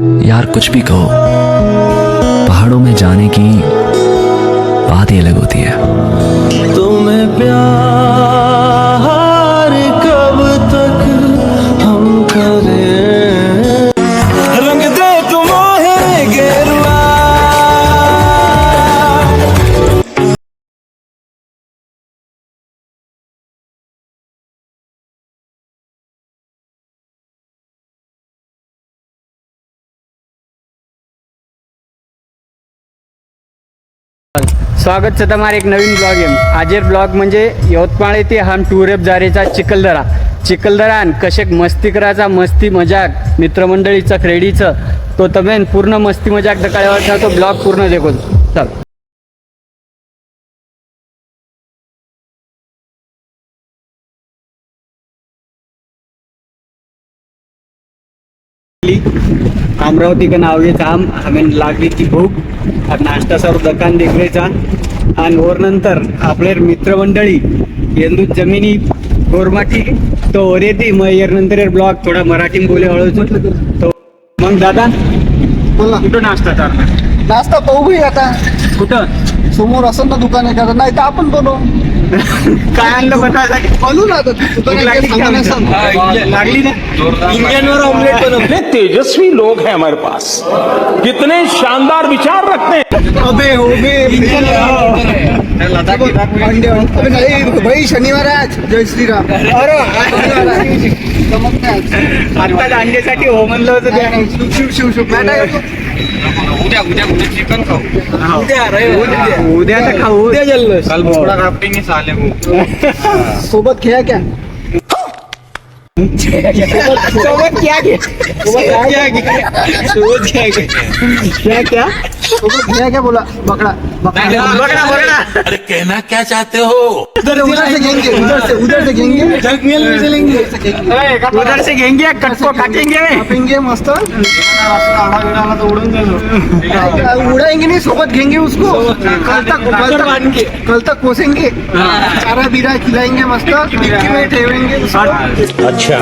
यार कुछ भी कहो। पहाड़ों में जाने की बात ही अलग होती है। तुम्हें प्यार સ્વાગત છે તમારે એક નવીન બ્લોગ એમ આજે ब्लॉग म्हणजे यवतमाळ येथे हा टुरेप जारेचा चिखलदरा चिखलदरा आणि कशेक मस्ती करायचा मस्ती मजाक मित्रमंडळीचं क्रेडीचं तो તમે पूर्ण मस्ती मजाक दकाळ्यावरचा तो ब्लॉग पूर्ण देखो चल अमरावती का नाव घ्यायचं आम हमें लागली ती भूक. आणि नाश्ता सर्व दुकान देखरेचा. आणि वर नंतर आपले मित्रमंडळी येंदू जमिनी गोरमाटी तो वर येते. मग यर नंतर ब्लॉग थोडा मराठी बोले हळूच. तो मग दादा बोला. कुठं नाश्ता चालणार नाश्ता पाहू आता. कुठं? समोर असं ना दुकान एखादं. नाही तर आपण बनवू. काय आणलं बनवायसाठी बनवू ना आता तू. लागली सांगा ना? इंडियनवर ऑमलेट बनव कितने तेजस्वी लोग हैं हमारे पास. कितने शानदार विचार रखते हैं. अबे उबे अंडे अबे नाही भाई शनिवार आहे आज जय श्रीराम अरे। आत्ताच अंड्यासाठी हो म्हणलं होतं शिव शिव शिव शिव. काय नाही करतो? हो. उद्या तर खाऊ. उद्या जल्लोष. सोबत खेळा क्या? सोबत क्या क्या क्या क्या क्या? क्या बोला? बकरा बकरा बघा बघा अरे कहना क्या चाहते हो? उधर उधर से घेंगे उधर से उधर से घेंगे उधर से घेंगे कटको काटेंगे कापेंगे मस्त। उड़ाएँगे नहीं सोबत घेंगे उसको। कल तक कल तक कल तक कोसेंगे। चारा बीरा खिलाएँगे मस्त। डिक्की में ठेवेंगे। उसको अच्छा.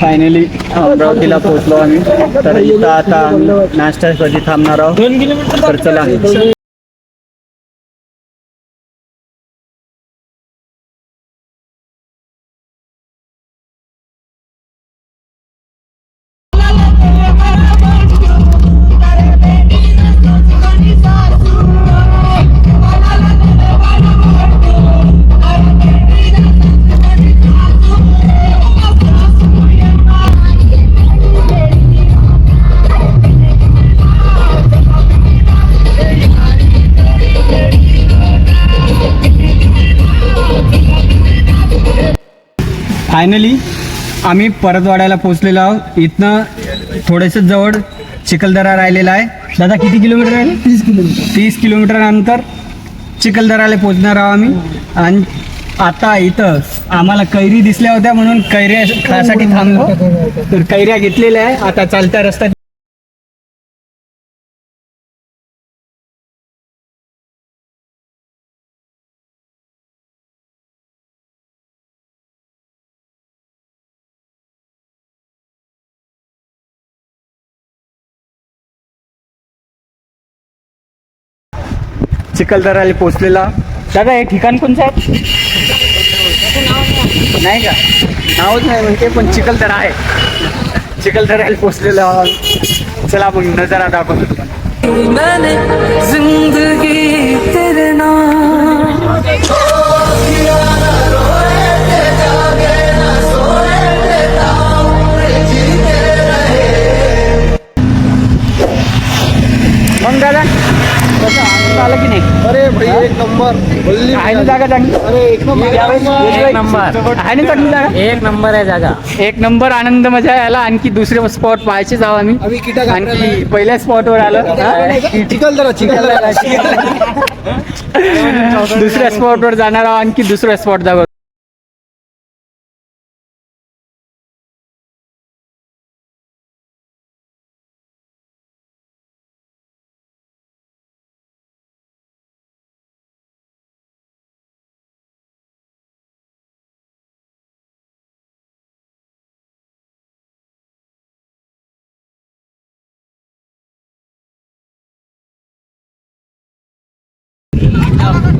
फायनली अमरावतीला पोहोचलो आम्ही. तर इथं आता नाश्त्यासाठी थांबणार आहोत. तर चला. फायनली आम्ही परतवाड्याला पोहोचलेलो आहोत. इथनं थोडंसं जवळ चिखलदरा राहिलेला आहे. दादा किती किलोमीटर आहे? तीस किलोमीटर. तीस किलोमीटर नंतर चिखलदराला पोहोचणार आहोत आम्ही. आणि आता इथं आम्हाला कैरी दिसल्या होत्या म्हणून कैऱ्या खासाठी थांबलो. तर कैऱ्या घेतलेल्या आहे. आता चालत्या रस्त्यात चिखलदराला पोहोचलेला. दादा हे ठिकाण कोणचं आहे? नाही का? नावच नाही म्हणते पण चिखलदरा आहे. चिखलदराला पोहोचलेलो. आहोत. चला मग नजारा दाखवतो मग दादा कसं आला की नाही? अरे भाई एक नंबर. बल्ली आहे ना जागा चांगली? अरे एक नंबर. एक नंबर. आहे ना चांगली जागा? एक नंबर आहे जागा. एक नंबर आनंद मजा यायला. आणखी दुसरे स्पॉट पाहायचे जाऊ आम्ही. आम्ही किटा आणखी पहिल्या स्पॉटवर आलं. चिखलदरा चिखलदरा दुसऱ्या स्पॉटवर जाणार आहोत. आणखी दुसऱ्या स्पॉट जाऊ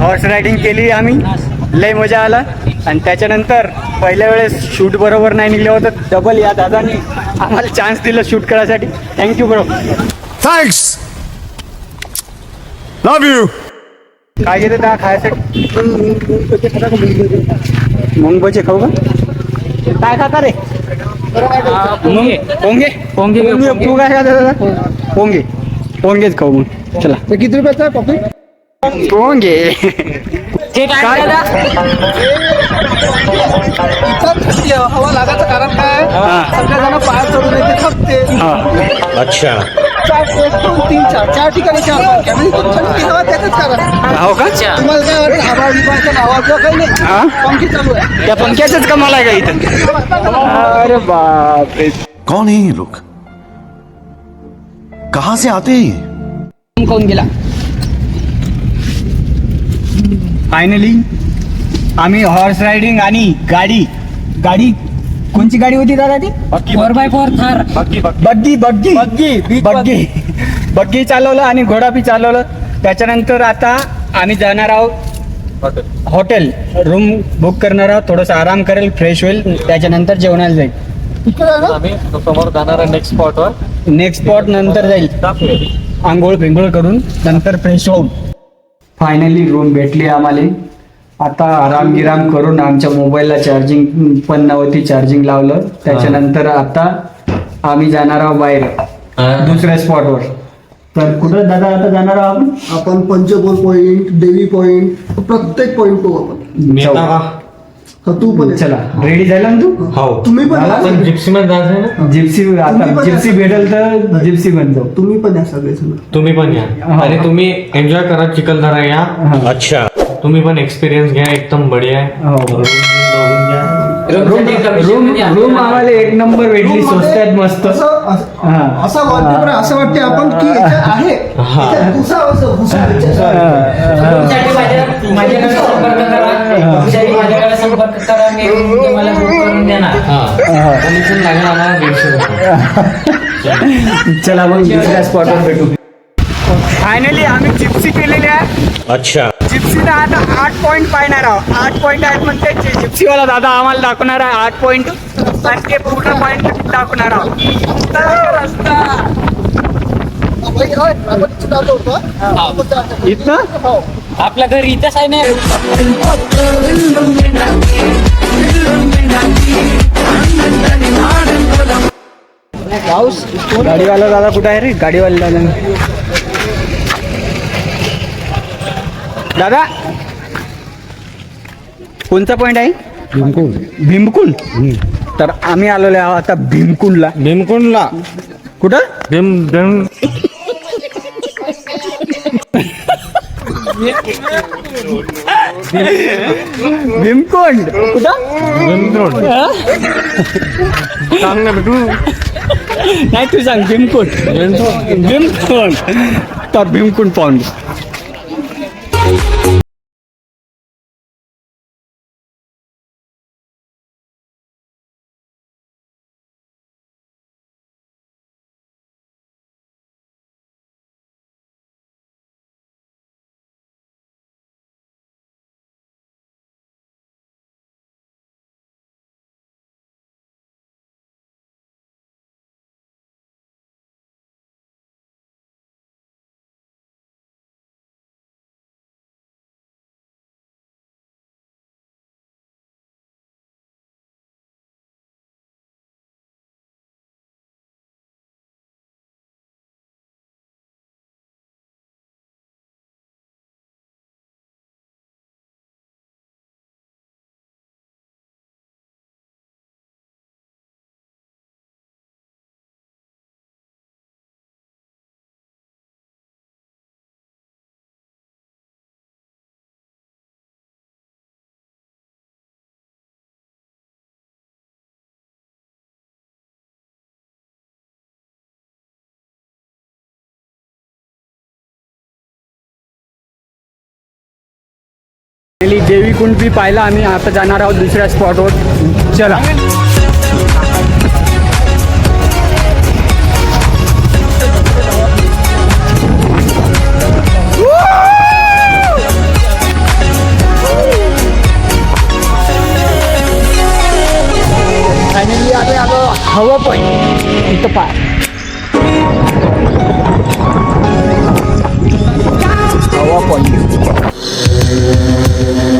हॉर्स रायडिंग केली आम्ही. लय मजा आला. आणि त्याच्यानंतर पहिल्या वेळेस शूट बरोबर नाही निघलं होतं. डबल या दादानी आम्हाला चान्स दिला शूट करायसाठी. Thank you bro Thanks. Love you. काय घेते त्या खायसाठी? मुंग बचे खाऊ का? काय खाता रे? पोंगे. पोंगे. पोंगे. तू काय खाता दादा? पोंगे. पोंगेच खाऊ मग. चला. किती रुपयाचा पॉकेट पोंगे हवा लागायचं कारण काय? हा. चढून येते थकते. हा. चार दोन तीन चार. चार ठिकाणी चार म्हणजे तुमच्या हवा त्याचंच कारण. हो का? तुम्हाला काय वाटतं हवा विभागाच्या नावाचं काही नाही? हा? पंखी चालू आहे. त्या कमाल आहे का इथं? अरे बापरे. कौन है ये लोग? कहाँ से आते हैं ये? कोण गेला? फायनली आम्ही हॉर्स रायडिंग आणि गाडी. गाडी? कोणची गाडी होती दादा ती? Four by four Thar. Buggy buggy. Buggy buggy. Buggy चालवलं आणि घोडा बी चालवलं. त्याच्यानंतर आता आम्ही जाणार आहोत हॉटेल. रूम बुक करणार आहोत. थोडंसं आराम करेल फ्रेश होईल. त्याच्यानंतर जेवणाला जाईल. समोर जाणार नेक्स्ट स्पॉटवर नेक्स्ट स्पॉट नंतर जाईल. आंघोळ पिंघोळ करून नंतर फ्रेश होऊन. फायनली रूम भेटली आम्हाला. आता आराम गिराम करून आमच्या मोबाईलला चार्जिंग पण नव्हती चार्जिंग लावलं. त्याच्यानंतर आता आम्ही जाणार आहोत बाहेर दुसऱ्या स्पॉटवर तर कुठं दादा आता जाणार आहोत आपण? आपण पंचगोल पॉइंट देवी पॉइंट प्रत्येक पॉइंट पाहू आपण. जाऊ. हा, तू पण. चला रेडी झाला ना तू? हो. तुम्ही पण या. पण जिप्सी मध्ये जायचं आहे ना? जिप्सी तुम्ही आता पण जिप्सी या. भेटेल तर जिप्सी बन जाऊ. तुम्ही पण या सगळे जण. तुम्ही पण या. हो. आणि तुम्ही एन्जॉय करा चिखलदरा या. हा. तुम्ही पण एक्सपिरियन्स घ्या एकदम बढिया आहे. हो. रूम रूम रूम आम्हाला एक नंबर भेटली स्वस्तात मस्त. असं असं- हा. असा वाटते आपण की याच्यात आहे. याच्यात घुसावं असं, घुसावं. याच्यात. तुमच्यासाठी माझ्या- माझ्याकडे संपर्क करा चला मग दुसऱ्या स्पॉटवर भेटू. फायनली आम्ही जिप्सी केलेली आहे. अच्छा. जिप्सीला आता आठ पॉईंट पाहणार आहोत. आठ पॉईंट आहेत म्हणते जिप्सीवाला दादा आम्हाला दाखवणार आहे आठ पॉईंट आणि ते पूर्ण पॉईंट दाखवणार आहोत. तर रस्ता इथं जातो होतो. आपण जातो. इथनं? हो. आपलं घर इथंच आहे ना. पाऊस गाडीवाला दादा कुठं आहे रे? गाडीवाला दादा. दादा? कोणता पॉइंट आहे? भीमकुंड. भीमकुंड? तर आम्ही आलेलो आहोत आता भीमकुंडला. भीमकुंडला. कुठं? भीम भीम भीमकुंड कुठं भीमकुंड सांग ना बेटू नाही तू सांग भीमकुंड भीमकुंड तर भीमकुंड पॉइंट देवी कुंड भी पाहिला आम्ही आता जाणार आहोत दुसऱ्या स्पॉटवर. चला. फायनली आता हवं पण. इथं पाय हवा पण. Thank you.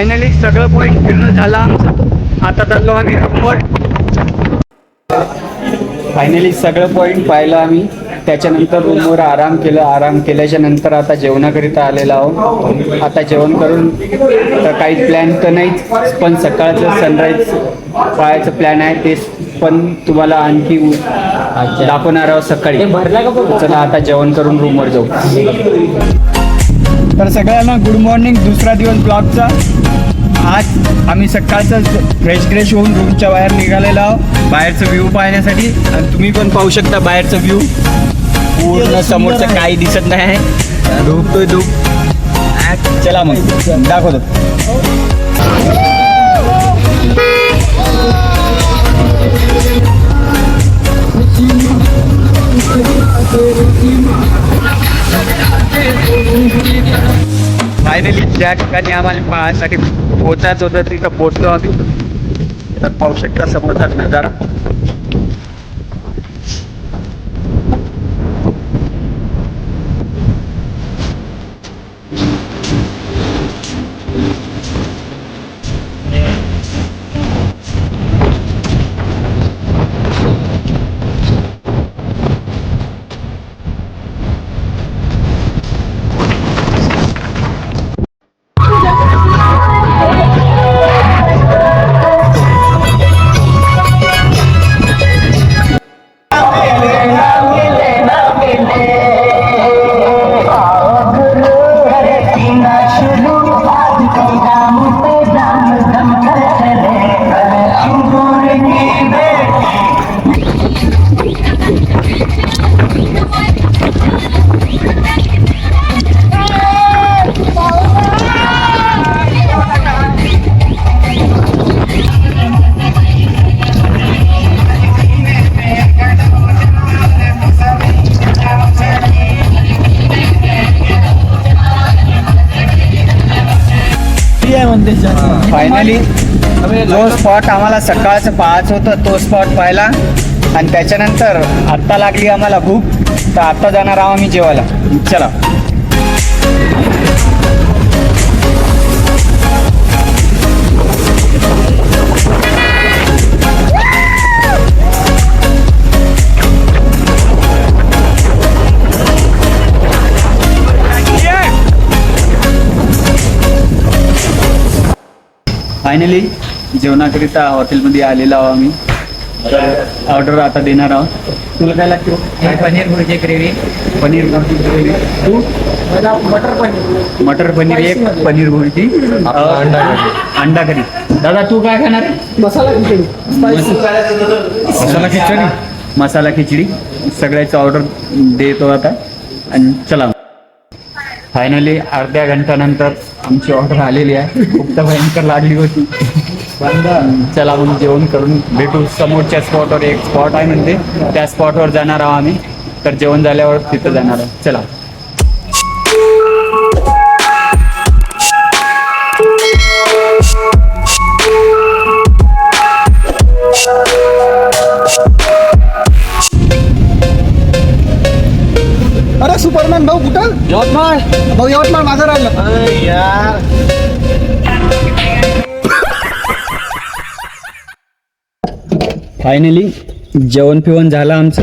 फायनली सगळं पॉईंट फिरणं झाला आमचं. आता चाललो आम्ही रूमवर फायनली सगळं पॉईंट पाहिलं आम्ही. त्याच्यानंतर रूमवर आराम केलं. आराम केल्याच्यानंतर आता जेवणाकरिता आलेलो आहोत. आता जेवण करून तर काही प्लॅन तर नाहीच पण सकाळचं सनराईज पाहायचं प्लॅन आहे. ते पण तुम्हाला आणखी दाखवणार आहोत सकाळी. चला आता जेवण करून रूमवर जाऊ. तर सगळ्यांना गुड मॉर्निंग दुसरा दिवस ब्लॉगचा आज आम्ही सकाळचं फ्रेश फ्रेश होऊन रूमच्या बाहेर निघालेलो आहोत. बाहेरचं व्ह्यू पाहण्यासाठी. आणि तुम्ही पण पाहू शकता बाहेरचं व्ह्यू पूर्ण समोरचं काही दिसत नाही आहे. धूप. तो धूप चला मग. दाखवतो. फायनली ज्या ठिकाणी आम्हाला पाहण्यासाठी पोचायचं होतं तिथं पोचलो आम्ही. तर पाहू शकता समोरचा नजारा. फायनली जो स्पॉट आम्हाला सकाळचं पाहायचं होतं तो स्पॉट पाहिला. आणि त्याच्यानंतर आत्ता लागली आम्हाला भूक. तर आत्ता जाणार आहोत आम्ही जेवायला. चला. फायनली जेवणाकरिता हॉटेलमध्ये आलेलो आहोत आम्ही. ऑर्डर आता देणार आहोत. तुला काय लागतं? पनीर भुर्जी ग्रेव्ही. पनीर भुर्जी ग्रेव्ही. तू? मटर पनीर. मटर पनीर एक पनीर भुर्जी अंडा करी दादा तू काय खाणार? मसाला खिचडी. मसाला खिचडी. मसाला खिचडी. सगळ्याचं ऑर्डर देतो आता. आणि चला. फायनली अर्ध्या घंट्यानंतर आमची ऑर्डर आलेली आहे. खूप तर भयंकर लागली होती. चला मग जेवण करून भेटू. समोरच्या स्पॉटवर एक स्पॉट आहे म्हणते. त्या स्पॉटवर जाणार आहोत आम्ही. तर जेवण झाल्यावर तिथं जाणार आहोत. चला. भाऊ यवतमाळ. माझं राहिलं. यार. फायनली जेवण पिवण झालं आमचं.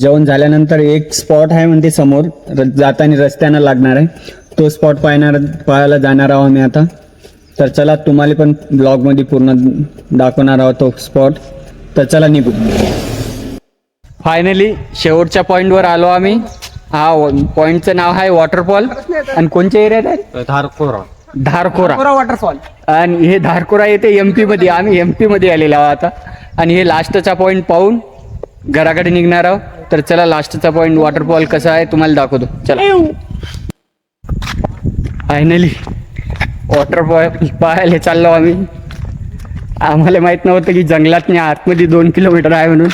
जेवण झाल्यानंतर एक स्पॉट आहे म्हणते समोर. र- जाताना रस्त्यानं लागणार आहे. तो स्पॉट पाहणार पाहायला जाणार आहोत आम्ही आता. तर चला तुम्हाला पण ब्लॉगमध्ये पूर्ण दाखवणार आहोत तो स्पॉट तर चला निघू. फायनली शेवटच्या पॉईंटवर आलो आम्ही. हा पॉईंटचं नाव आहे वॉटरफॉल. आणि कोणत्या एरियात आहे? धारकोरा. धारकोरा. वॉटरफॉल. आणि हे धारकोरा येते एम पी मध्ये आम्ही एम पी मध्ये आलेलो आहोत आता. आणि हे लास्टचा पॉईंट पाहून घराकडे निघणार आहोत. तर चला लास्टचा पॉईंट वॉटरफॉल कसा आहे तुम्हाला दाखवतो. चला. फायनली वॉटरफॉल पाहायला चाललो आम्ही. आम्हाला माहीत नव्हतं की जंगलात आतमध्ये दोन किलोमीटर आहे म्हणून.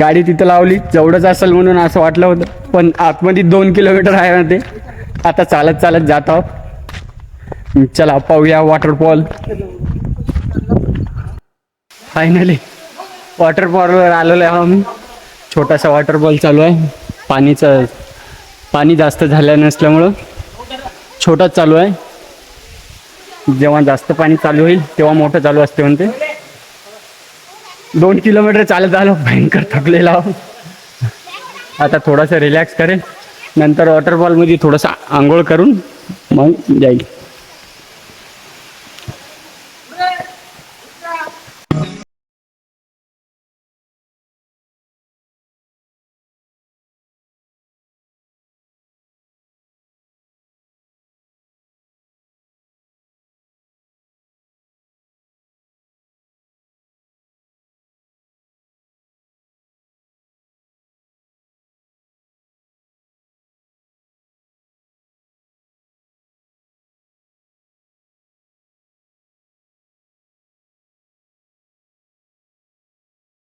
गाडी तिथं लावली. जवळच असेल म्हणून असं वाटलं होतं. पण आतमध्ये दोन किलोमीटर आहे ना ते. आता चालत चालत जात आहोत. चला पाहूया वॉटरफॉल फायनली वॉटरफॉलवर आलेलो आहे आम्ही. छोटासा वॉटरफॉल चालू आहे. पाणीचं पाणी जास्त झालं नसल्यामुळं छोटाच चालू आहे. जेव्हा जास्त पाणी चालू होईल तेव्हा मोठं चालू असते म्हणते. दोन किलोमीटर चालत आलो भयंकर थकलेला आता थोडासा रिलॅक्स करेल नंतर वॉटरफॉलमध्ये थोडंसं आंघोळ करून मग जाईल.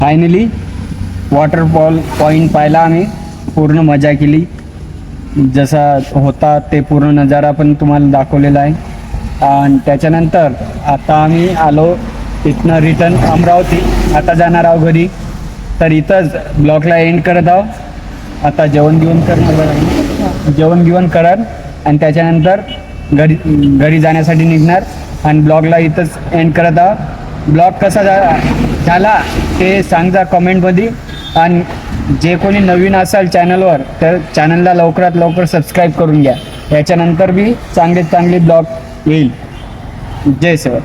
फायनली वॉटरफॉल पॉईंट पाहिला आम्ही. पूर्ण मजा केली. जसा होता ते पूर्ण नजारा पण तुम्हाला दाखवलेला आहे. आणि त्याच्यानंतर आता आम्ही आलो इथनं रिटर्न अमरावती. आता जाणार आहोत घरी. तर इथंच ब्लॉकला एंड करत आहोत. आता जेवण गिवण करणार जेवण गिवण करत आणि त्याच्यानंतर घरी घरी जाण्यासाठी निघणार. आणि ब्लॉगला इथंच एंड करत आहोत. ब्लॉग कसा झाला झाला? ते सांगा कमेंटमध्ये आणि जे कोणी नवीन असाल चॅनलवर तर चॅनलला लवकरात लवकर सबस्क्राईब करून घ्या. याच्यानंतर बी चांगले चांगले ब्लॉग येईल. जय सेवा